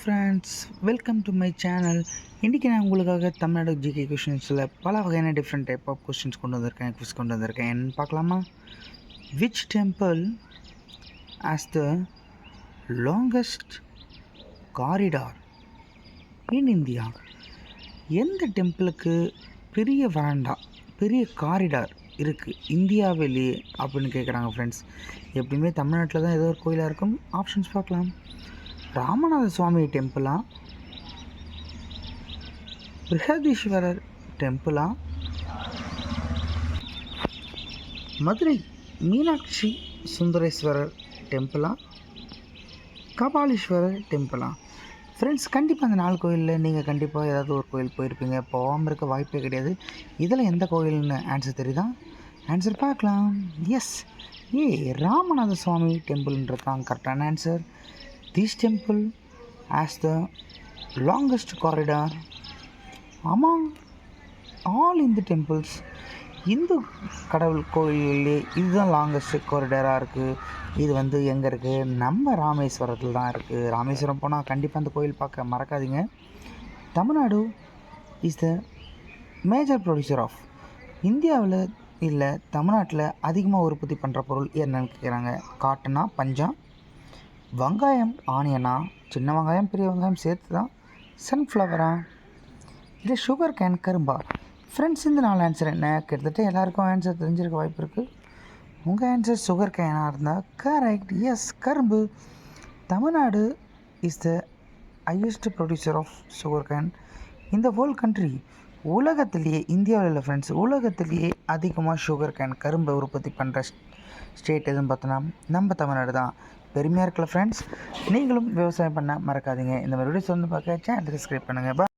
Friends welcome to my channel இன்றைக்கி நான் உங்களுக்காக தமிழ்நாடு ஜிகே கொஷின்ஸில் பல வகையான டிஃப்ரெண்ட் டைப் ஆஃப் கொஷின்ஸ் கொண்டு வந்திருக்கேன் குவிஸ் கொண்டு வந்திருக்கேன். என்னன்னு பார்க்கலாமா? Which temple has the longest corridor in India எந்த டெம்பிளுக்கு பெரிய வராண்டா பெரிய காரிடார் இருக்குது இந்தியாவிலேயே அப்படின்னு கேட்குறாங்க ஃப்ரெண்ட்ஸ் எப்படியுமே தமிழ்நாட்டில் தான் ஏதோ ஒரு கோயிலாக இருக்கும். ஆப்ஷன்ஸ் பார்க்கலாம். ராமநாத சுவாமி டெம்பிளா? பிருகதீஸ்வரர் டெம்பிளா? மதுரை மீனாட்சி சுந்தரேஸ்வரர் டெம்பிளா? கபாலீஸ்வரர் டெம்பிளா? ஃப்ரெண்ட்ஸ் கண்டிப்பாக அந்த நாலு கோயிலில் நீங்கள் கண்டிப்பாக ஏதாவது ஒரு கோயில் போயிருப்பீங்க. போகாமல் இருக்க வாய்ப்பே கிடையாது. இதில் எந்த கோயில்னு ஆன்சர் தெரியுதா? ஆன்சர் பார்க்கலாம். எஸ் ஏ ராமநாத சுவாமி டெம்பிள்ன்றது தான் கரெக்டான answer this temple has the longest corridor among all இந்த டெம்பிள்ஸ் இந்து கடவுள் கோயிலே இதுதான் லாங்கஸ்ட் காரிடராக இருக்குது இது வந்து எங்கே இருக்குது நம்ம ராமேஸ்வரத்தில் தான் இருக்குது ராமேஸ்வரம் போனால் கண்டிப்பாக அந்த கோயில் பார்க்க மறக்காதீங்க. Tamil Nadu is the major producer of இந்தியாவில் இல்லை தமிழ்நாட்டில் அதிகமாக உற்பத்தி பண்ணுற பொருள் என்னன்னு கேட்குறாங்க காட்டனா பஞ்சா வெங்காயம் ஆனியனா? சின்ன வெங்காயம் பெரிய வெங்காயம் சேர்த்து தான் சன்ஃப்ளவரா இது சுகர் கேன் கரும்பா? ஃப்ரெண்ட்ஸ் இந்த நாலு ஆன்சர் என்ன? கிட்டத்தட்ட எல்லாருக்கும் ஆன்சர் தெரிஞ்சிருக்க வாய்ப்பு இருக்குது உங்கள் ஆன்சர் சுகர் கேனாக இருந்தால் கரெக்ட் எஸ் கரும்பு. Tamil Nadu is the highest producer of sugarcane இந்த ஹோல் கண்ட்ரி உலகத்திலேயே இந்தியாவில் இல்லை ஃப்ரெண்ட்ஸ் உலகத்திலேயே அதிகமாக சுகர் கேன் கரும்பை உற்பத்தி பண்ணுற ஸ்டேட் எதுன்னு பார்த்தோன்னா நம்ம தமிழ்நாடு தான். பெருமையாக இருக்கல ஃப்ரெண்ட்ஸ் நீங்களும் விவசாயம் பண்ண மறக்காதீங்க. இந்த மாதிரி வீடியோஸ் வந்து பார்க்க சேனல் சப்ஸ்கிரைப் பண்ணுங்கள்